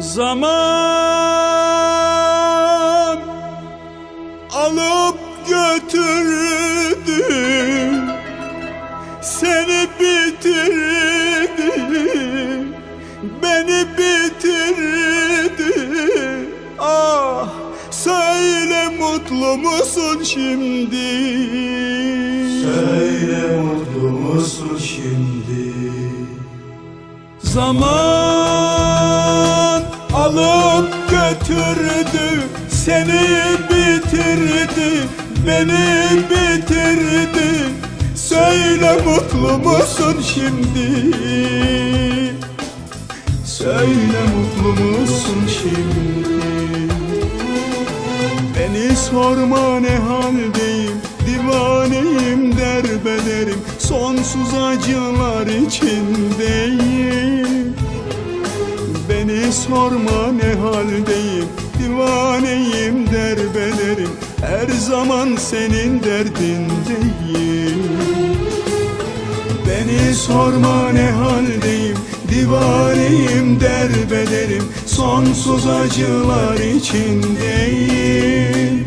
Zaman alıp götürdü Seni bitirdi Beni bitirdi Ah söyle mutlu musun şimdi Söyle mutlu musun şimdi? Zaman alıp götürdü Seni bitirdi Beni bitirdi. Söyle mutlu musun şimdi? Söyle mutlu musun şimdi? Beni sorma ne haldeyim Divaneyim derbederim. Sonsuz acılar içindeyim sorma ne haldeyim Divaneyim derbederim Her zaman senin derdindeyim. Beni sorma ne haldeyim Divaneyim derbederim Sonsuz acılar içindeyim.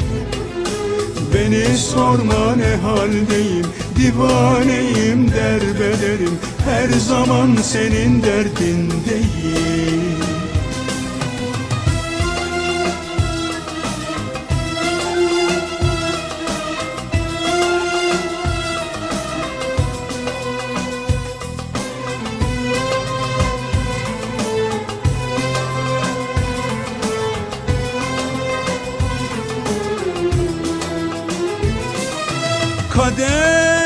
Beni sorma ne haldeyim Divaneyim derbederim Her zaman senin derdindeyim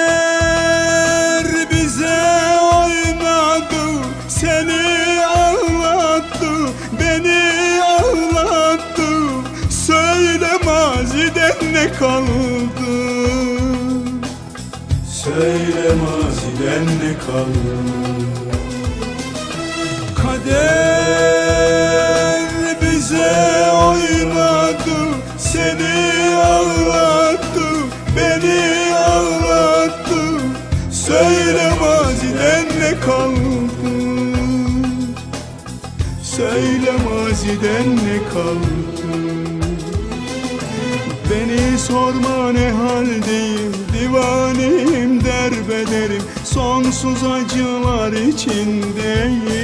Kader bize oynadı Seni ağlattı Beni ağlattı Söyle maziden ne kaldı Söyle maziden ne kaldı? Kader Söyle maziden ne kaldı? Beni sorma ne haldeyim Divaneyim derbederim Sonsuz acılar içindeyim.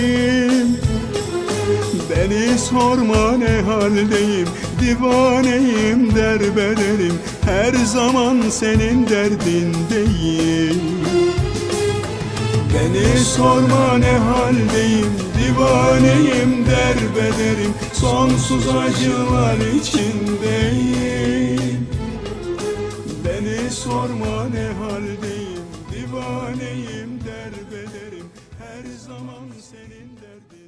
Beni sorma ne haldeyim Divaneyim derbederim Her zaman senin derdindeyim Beni sorma ne haldeyim Divaneyim derbederim. Sonsuz acılar içindeyim. Beni sorma ne haldeyim Divaneyim derbederim. Her zaman senin derdin